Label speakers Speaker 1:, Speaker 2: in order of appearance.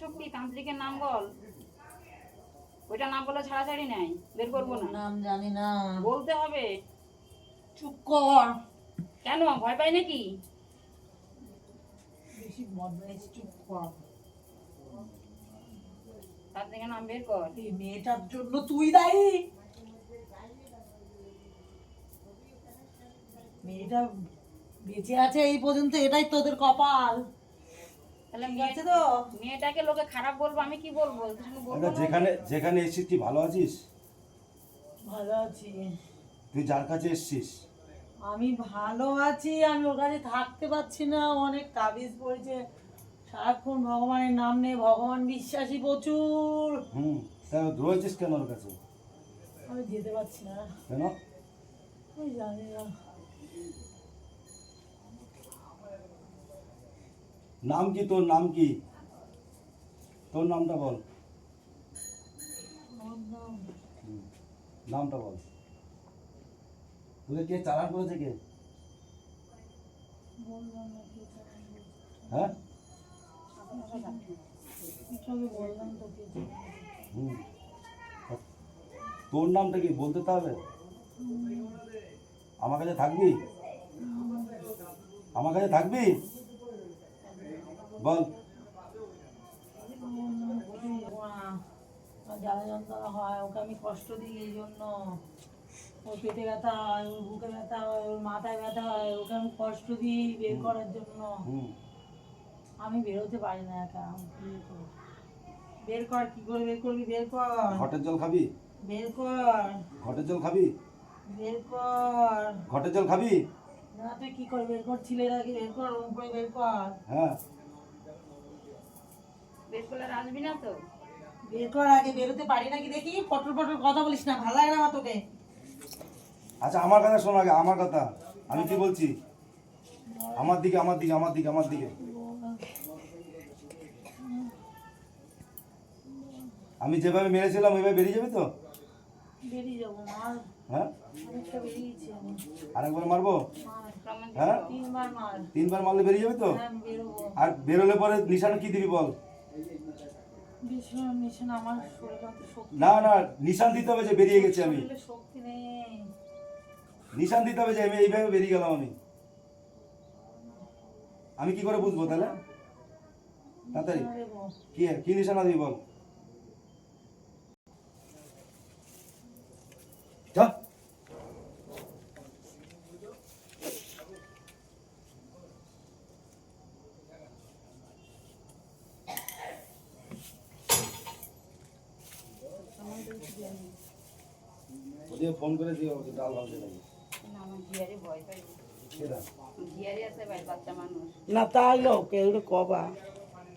Speaker 1: শক্তি তান্ত্রিকের নাম বল। ওইটা নাম বলে ছাড়াছাড়ি নাই বের করব না।
Speaker 2: নাম জানি না।
Speaker 1: বলতে হবে।
Speaker 2: চুপ কর।
Speaker 1: কেন ভয় পাই নাকি?
Speaker 2: বেশি বদমাইশ চুপ কর।
Speaker 1: তান্ত্রিকের নাম বের কর।
Speaker 2: এই মেয়েটার জন্য তুই দায়ী। মেয়েটা বেঁচে আছে এই পর্যন্ত এটাই তোদের কপাল।
Speaker 1: তাহলে মেয়ে-
Speaker 2: তো?
Speaker 1: মেয়েটাকে লোকে খারাপ বলব আমি কি বলব? বলব না?
Speaker 3: যেখানে যেখানে এসেছিস তুই ভালো আছিস?
Speaker 2: ভালো আছি।
Speaker 3: তুই যার কাছে এসেছিস?
Speaker 2: আমি ভালো আছি আমি ওর কাছে থাকতে পারছি না অনেক তাবিজ পড়েছে। সারাক্ষণ ভগবানের নাম নেই ভগবান বিশ্বাসী প্রচুর।
Speaker 3: হুম তা রয়েছিস কেন ওর কাছে?
Speaker 2: আমি যেতে পারছি না।
Speaker 3: কেন?
Speaker 2: আমি জানি না।
Speaker 3: নাম কি তোর নাম কি? তোর নামটা বল। নামটা বল। তোকে কে চালান করেছে কে। হ্যাঁ? তোর নামটা কি বলতে হবে আমার কাছে থাকবি? আমার কাছে থাকবি? বল।
Speaker 2: আমার জ্বালা যন্ত্রণা হয় ওকে আমি কষ্ট দিই এই জন্য। ওর পেটে ব্যথা হয় ওর বুকে ব্যথা হয় ওর মাথায় ব্যথা হয় ওকে আমি কষ্ট দিই বের করার জন্য। আমি বেরোতে পারি না একা? বের কর কি করে বের করবি? বের কর।
Speaker 3: ঘটের জল খাবি?
Speaker 2: বের কর।
Speaker 3: ঘটের জল খাবি?
Speaker 2: বের কর।
Speaker 3: ঘটের জল খাবি?
Speaker 2: না তুই কি করে বের কর ছিলের আগে? বের কর উপরে বের কর।
Speaker 3: হ্যাঁ।
Speaker 1: আসবি না তো।
Speaker 2: বের কর আগে বেরোতে পারি নাকি দেখি? পটল পটল কথা বলিস না ভালো লাগে না আমার তোকে।
Speaker 3: আচ্ছা আমার কথা শোন আগে আমার কথা। আমি কি বলছি? আমার দিকে আমার দিকে আমার দিকে আমার দিকে। আমি যেভাবে মেরেছিলাম ওইভাবে বেরিয়ে যাবে তো?
Speaker 2: বেরিয়ে যাব মার।
Speaker 3: হ্যাঁ? আরেকবার মারবো? হ্যাঁ?
Speaker 2: তিনবার
Speaker 3: মারলে বেরিয়ে যাবে তো?
Speaker 2: হ্যাঁ
Speaker 3: আর বেরোলে পরে নিশানা কি দিবি বল? না না নিশান দিতে হবে যে বেরিয়ে গেছি আমি নিশান দিতে হবে যে আমি এইভাবে বেরিয়ে গেলাম আমি আমি কি করে বুঝব তাহলে তাড়াতাড়ি। কি কি নিশানা দিবি বল ওদিকে ফোন করে দিও ওকে ডাল ভাঙতে লাগে।
Speaker 1: না, আমার ঝিয়ারি ভয় পাই
Speaker 3: সেটা।
Speaker 1: ঝিয়ারি ভাই বাচ্চা মানুষ।
Speaker 2: না তাহলে ওকে ওটা কবা।